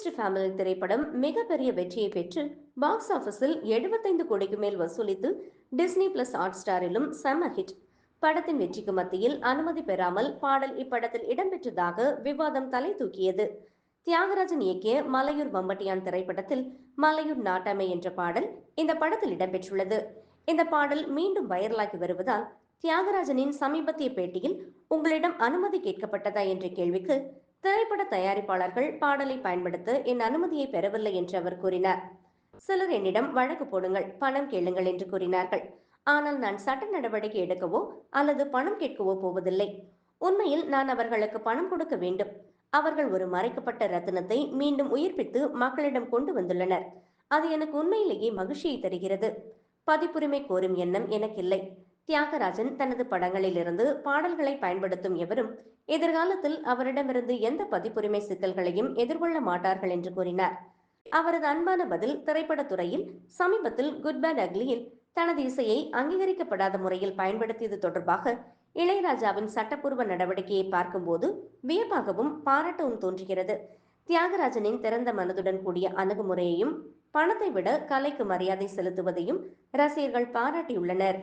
Artist family திரைப்படம் மிகப்பெரிய வெற்றியை பெற்று பாக்ஸ் ஆபீஸில் 75 கோடிக்கு மேல் வசூலித்து டிஸ்னி பிளஸ் ஹாட் ஸ்டாரிலும் செம ஹிட் படத்தின் வெற்றிக்கு மத்தியில் அனுமதி பெறாமல் பாடல் இப்படத்தில் இடம்பெற்றதாக விவாதம் தலை தூக்கியது. தியாகராஜன் இயக்கிய மலையூர் மம்பட்டியான் திரைப்படத்தில் மலையூர் நாட்டாமை என்ற பாடல் இந்த படத்தில் இடம்பெற்றுள்ளது. இந்த பாடல் மீண்டும் வைரலாகி வருவதால் தியாகராஜனின் சமீபத்திய பேட்டியில் உங்களிடம் அனுமதி கேட்கப்பட்டதா என்ற கேள்விக்கு திரைப்பட தயாரிப்பாளர்கள் பாடலை பயன்படுத்த என் அனுமதியை பெறவில்லை என்று அவர் கூறினார். சிலர் என்னிடம் வழக்கு போடுங்கள் பணம் கேளுங்கள் என்று கூறினார்கள். ஆனால் நான் சட்ட நடவடிக்கை எடுக்கவோ அல்லது பணம் கேட்கவோ போவதில்லை. உண்மையில் நான் அவர்களுக்கு பணம் கொடுக்க வேண்டும். அவர்கள் ஒரு மறைக்கப்பட்ட ரத்தினத்தை மீண்டும் உயிர்ப்பித்து மக்களிடம் கொண்டு வந்துள்ளனர். அது எனக்கு உண்மையிலேயே மகிழ்ச்சியை தருகிறது. பதிப்புரிமை கோரும் எண்ணம் எனக்கில்லை தியாகராஜன் தனது படங்களிலிருந்து பாடல்களை பயன்படுத்தும் எவரும் எதிர்காலத்தில் அவரிடமிருந்து எந்த பதிப்புரிமை சிக்கல்களையும் எதிர்கொள்ள மாட்டார்கள் என்று கூறினார். அவரது அன்பான பதில் திரைப்பட துறையில் சமீபத்தில் குட் பேட் அக்லியில் தனது இசையை அங்கீகரிக்கப்படாத முறையில் பயன்படுத்தியது தொடர்பாக இளையராஜாவின் சட்டப்பூர்வ நடவடிக்கையை பார்க்கும்போது வியப்பாகவும் பாராட்டவும் தோன்றுகிறது. தியாகராஜனின் திறந்த மனதுடன் கூடிய அணுகுமுறையையும் பணத்தை விட கலைக்கு மரியாதை செலுத்துவதையும் ரசிகர்கள் பாராட்டியுள்ளனர்.